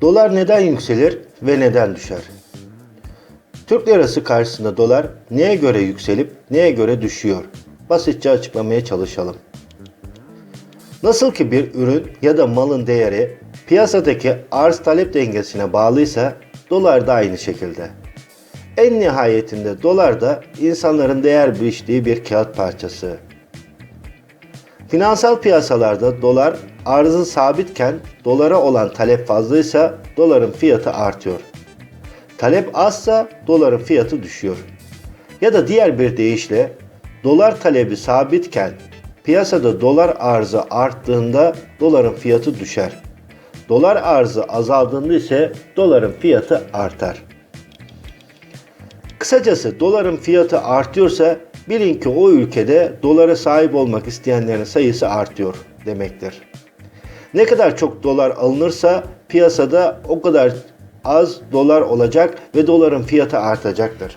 Dolar neden yükselir ve neden düşer? Türk lirası karşısında dolar neye göre yükselip neye göre düşüyor? Basitçe açıklamaya çalışalım. Nasıl ki bir ürün ya da malın değeri piyasadaki arz talep dengesine bağlıysa dolar da aynı şekilde. En nihayetinde dolar da insanların değer biçtiği bir kağıt parçası. Finansal piyasalarda dolar arzı sabitken dolara olan talep fazlaysa doların fiyatı artıyor. Talep azsa doların fiyatı düşüyor. Ya da diğer bir deyişle dolar talebi sabitken piyasada dolar arzı arttığında doların fiyatı düşer. Dolar arzı azaldığında ise doların fiyatı artar. Kısacası doların fiyatı artıyorsa bilin ki o ülkede dolara sahip olmak isteyenlerin sayısı artıyor demektir. Ne kadar çok dolar alınırsa piyasada o kadar az dolar olacak ve doların fiyatı artacaktır.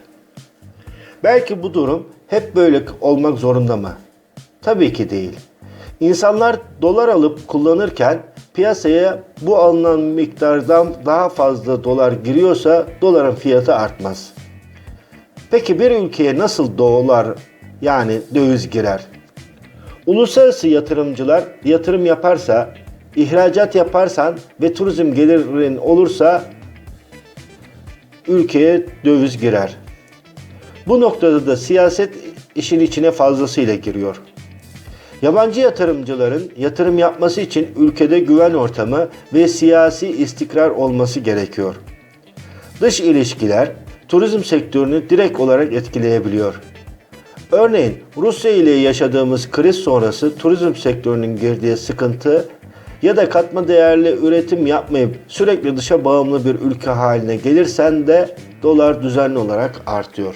Belki bu durum hep böyle olmak zorunda mı? Tabii ki değil. İnsanlar dolar alıp kullanırken piyasaya bu alınan miktardan daha fazla dolar giriyorsa doların fiyatı artmaz. Peki bir ülkeye nasıl dolar yani döviz girer? Uluslararası yatırımcılar yatırım yaparsa, ihracat yaparsan ve turizm gelirin olursa ülkeye döviz girer. Bu noktada da siyaset işin içine fazlasıyla giriyor. Yabancı yatırımcıların yatırım yapması için ülkede güven ortamı ve siyasi istikrar olması gerekiyor. Dış ilişkiler turizm sektörünü direkt olarak etkileyebiliyor. Örneğin Rusya ile yaşadığımız kriz sonrası turizm sektörünün girdiği sıkıntı ya da katma değerli üretim yapmayıp sürekli dışa bağımlı bir ülke haline gelirsen de dolar düzenli olarak artıyor.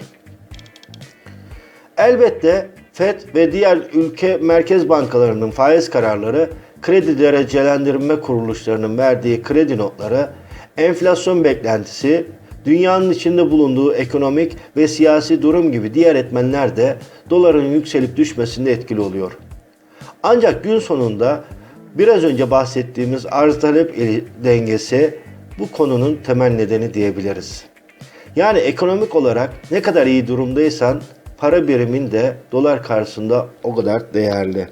Elbette FED ve diğer ülke merkez bankalarının faiz kararları, kredi derecelendirme kuruluşlarının verdiği kredi notları, enflasyon beklentisi, dünyanın içinde bulunduğu ekonomik ve siyasi durum gibi diğer etmenler de doların yükselip düşmesinde etkili oluyor. Ancak gün sonunda biraz önce bahsettiğimiz arz talep dengesi bu konunun temel nedeni diyebiliriz. Yani ekonomik olarak ne kadar iyi durumdaysan para birimin de dolar karşısında o kadar değerli.